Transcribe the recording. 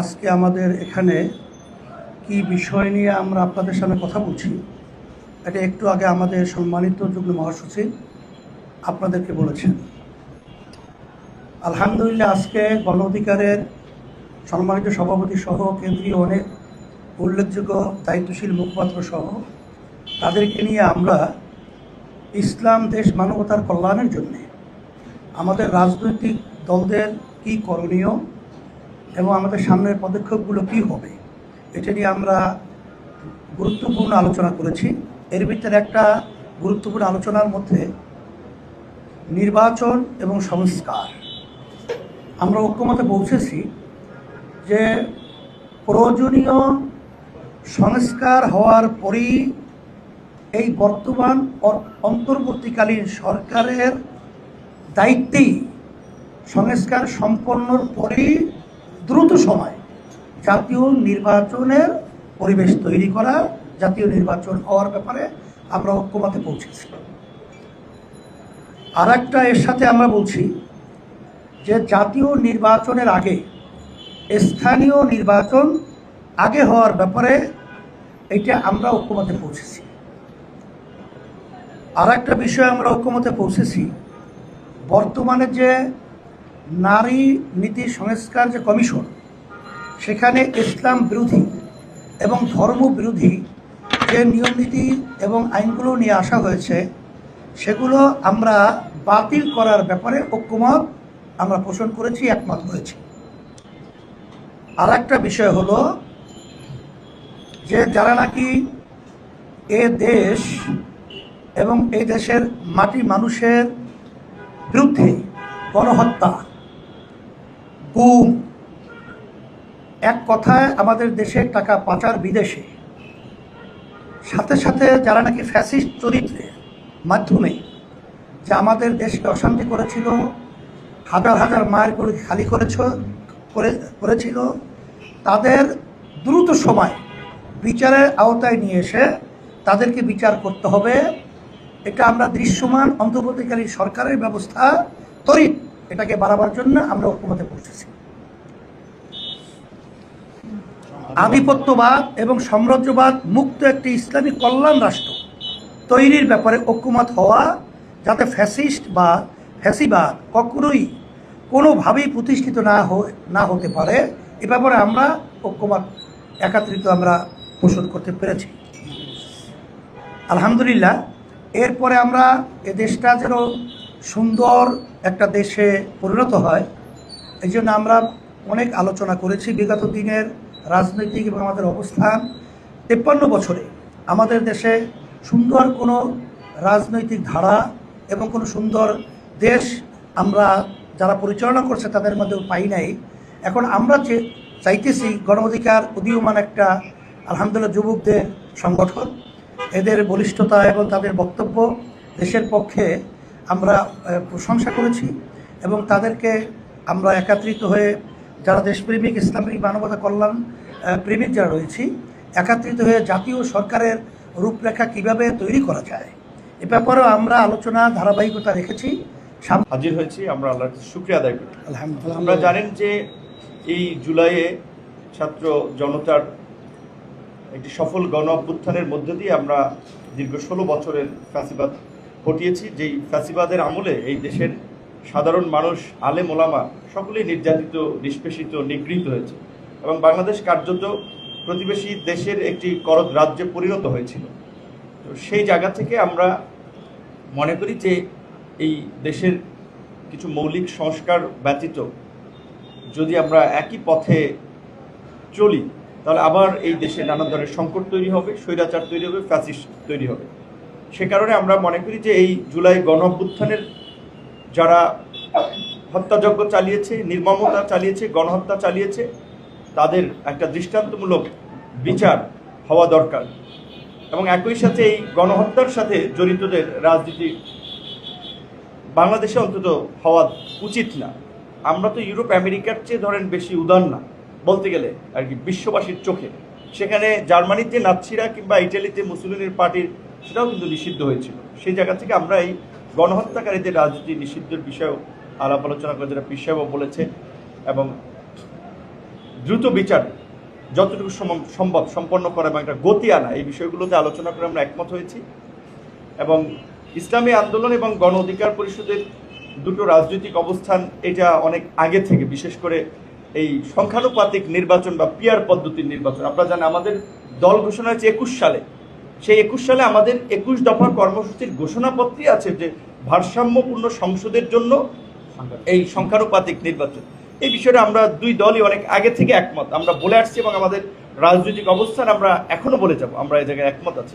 আজকে আমাদের এখানে কি বিষয় নিয়ে আমরা আপনাদের সামনে কথা বলছি, এটা একটু আগে আমাদের সম্মানিত যুগ্ম মহাসচিব আপনাদেরকে বলেছেন। আলহামদুলিল্লাহ, আজকে গণ অধিকারের সম্মানিত সভাপতি সহ কেন্দ্রীয় অনেক উল্লেখযোগ্য দায়িত্বশীল মুখপাত্র সহ তাদেরকে নিয়ে আমরা ইসলাম, দেশ মানবতার কল্যাণের জন্যে আমাদের রাজনৈতিক দলদের কি করণীয় এবং আমাদের সামনের পদক্ষেপগুলো কি হবে, এটা নিয়ে আমরা গুরুত্বপূর্ণ আলোচনা করেছি। এর ভিতরে একটা গুরুত্বপূর্ণ আলোচনার মধ্যে নির্বাচন এবং সংস্কার। আমরা ঐক্যমতে পৌঁছেছি যে প্রয়োজনীয় সংস্কার হওয়ার পরই এই বর্তমান অন্তর্বর্তীকালীন সরকারের দায়িত্বেই সংস্কার সম্পন্নর পরেই দ্রুত সময় জাতীয় নির্বাচনের পরিবেশ তৈরি করা, জাতীয় নির্বাচন হওয়ার ব্যাপারে আমরা ঐক্যমতে পৌঁছেছি। আর একটা এর সাথে আমরা বলছি যে জাতীয় নির্বাচনের আগে স্থানীয় নির্বাচন আগে হওয়ার ব্যাপারে এটা আমরা ঐক্যমতে পৌঁছেছি। আর একটা বিষয় আমরা ঐক্যমতে পৌঁছেছি, বর্তমানে যে নারী নীতি সংস্কার যে কমিশন, সেখানে ইসলাম বিরোধী এবং ধর্ম বিরোধী যে নিয়ম নীতি এবং আইনগুলো নিয়ে আসা হয়েছে, সেগুলো আমরা বাতিল করার ব্যাপারে ঐক্যমত আমরা পোষণ করেছি, একমত হয়েছি। আর একটা বিষয় হলো যে যারা নাকি এ দেশ এবং এই দেশের মাটি মানুষের বিরুদ্ধে গণহত্যা গুম এক কথায় আমাদের দেশে টাকা পাচার বিদেশে। সাথে সাথে যারা নাকি ফ্যাসিস্ট চরিত্রের মাধ্যমে যে আমাদের দেশকে অশান্তি করেছিল, হাজার হাজার মায়ের করে খালি করেছ, করে, করেছিল, তাদের দ্রুত সময় বিচারের আওতায় নিয়ে এসে তাদেরকে বিচার করতে হবে। এটা আমরা দৃশ্যমান অন্তর্বর্তীকালীন সরকারের ব্যবস্থা তরিত এটাকে বাড়াবার জন্য আমরা ঐক্যমতে পৌঁছেছি আধিপত্যবাদ এবং সাম্রাজ্যবাদ মুক্ত একটি ইসলামী কল্যাণ রাষ্ট্র তৈরির ব্যাপারে ঐক্যমত হওয়া, যাতে ফ্যাসিস্ট বা ফ্যাসিবাদ কখনোই কোনোভাবেই প্রতিষ্ঠিত না না হতে পারে, এ ব্যাপারে আমরা ঐক্যমত একাত্রিত আমরা পোষণ করতে পেরেছি। আলহামদুলিল্লাহ, এরপরে আমরা এ দেশটা যেন সুন্দর একটা দেশে পরিণত হয়। এই জন্য আমরা অনেক আলোচনা করেছি বিগত দিনের রাজনৈতিক এবং আমাদের অবস্থান। তেপ্পান্ন বছরে আমাদের দেশে সুন্দর কোনো রাজনৈতিক ধারা এবং কোনো সুন্দর দেশ আমরা যারা পরিচালনা করছে তাদের মধ্যে পাই নাই। এখন আমরা যে চাইতেছি গণ অধিকার উদীয়মান একটা আলহামদুলিল্লাহ যুবকদের সংগঠন। এদের বলিষ্ঠতা এবং তাদের বক্তব্য দেশের পক্ষে আমরা প্রশংসা করেছি এবং তাদেরকে আমরা একাত্রিত হয়ে যারা দেশপ্রেমিক ইসলামিক মানবতা কল্যাণ প্রেমিক যারা রয়েছি একাত্রিত হয়ে জাতীয় সরকারের রূপরেখা কীভাবে তৈরি করা যায় এ ব্যাপারেও আমরা আলোচনা ধারাবাহিকতা রেখেছি। হাজির হয়েছি আমরা আল্লাহর কাছে শুক্রিয়া আদায় করি আলহামদুলিল্লাহ। আমরা জানেন যে এই জুলাইয়ে ছাত্র জনতার একটি সফল গণ অভ্যুত্থানের মধ্য দিয়ে আমরা দীর্ঘ ষোলো বছরের ফ্যাসিবাদ হটিয়েছি যেই ফ্যাসিবাদের আমলে এই দেশের সাধারণ মানুষ, আলেম, ওলামা সকলেই নির্যাতিত, নিষ্পেষিত, নিগৃহীত হয়েছে এবং বাংলাদেশ কার্যত প্রতিবেশী দেশের একটি করদ রাজ্যে পরিণত হয়েছিল। তো সেই জায়গা থেকে আমরা মনে করি যে এই দেশের কিছু মৌলিক সংস্কার ব্যতীত যদি আমরা একই পথে চলি, তাহলে আবার এই দেশে নানা ধরনের সংকট তৈরি হবে, স্বৈরাচার তৈরি হবে, ফ্যাসিস্ট তৈরি হবে। সে কারণে আমরা মনে করি যে এই জুলাই গণ যারা হত্যাযজ্ঞ চালিয়েছে, নির্মমতা চালিয়েছে, গণহত্যা চালিয়েছে, তাদের একটা দৃষ্টান্তমূলক বিচার হওয়া দরকার। এবং একই সাথে এই গণহত্যার সাথে জড়িতদের রাজনীতি বাংলাদেশে অন্তত হওয়া উচিত না। আমরা তো ইউরোপ, আমেরিকার চেয়ে ধরেন বেশি উদার না, বলতে গেলে আর কি, বিশ্ববাসীর চোখে। সেখানে জার্মানির যে নাৎসিরা কিংবা ইটালিতে মুসলিনের পার্টির সেটাও কিন্তু নিষিদ্ধ হয়েছিল। সেই জায়গা থেকে আমরা এই গণহত্যাকারীদের রাজনীতি নিষিদ্ধের বিষয়েও আলাপ আলোচনা করে, যেটা পিসাবও বলেছে এবং দ্রুত বিচার যতটুকু সম- সম্ভব, সম্পন্ন করা এবং একটা গতি আনা, এই বিষয়গুলোতে আলোচনা করে আমরা একমত হয়েছি। এবং ইসলামী আন্দোলন এবং গণ অধিকার পরিষদের দুটো রাজনৈতিক অবস্থান, এটা অনেক আগে থেকে, বিশেষ করে এই সংখ্যানুপাতিক নির্বাচন বা পিয়ার পদ্ধতির নির্বাচন। আপনারা জানেন, আমাদের দল ঘোষণা হয়েছে একুশ সালে। সেই একুশ সালে আমাদের একুশ দফার কর্মসূচির ঘোষণাপত্রই আছে যে ভারসাম্যপূর্ণ সংসদের জন্য এই সংখ্যানুপাতিক নির্বাচন। এই বিষয়ে আমরা দুই দলই অনেক আগে থেকে একমত। আমরা বলে আসছি এবং আমাদের রাজনৈতিক অবস্থান আমরা এখনও বলে যাব। আমরা এই জায়গায় একমত আছি।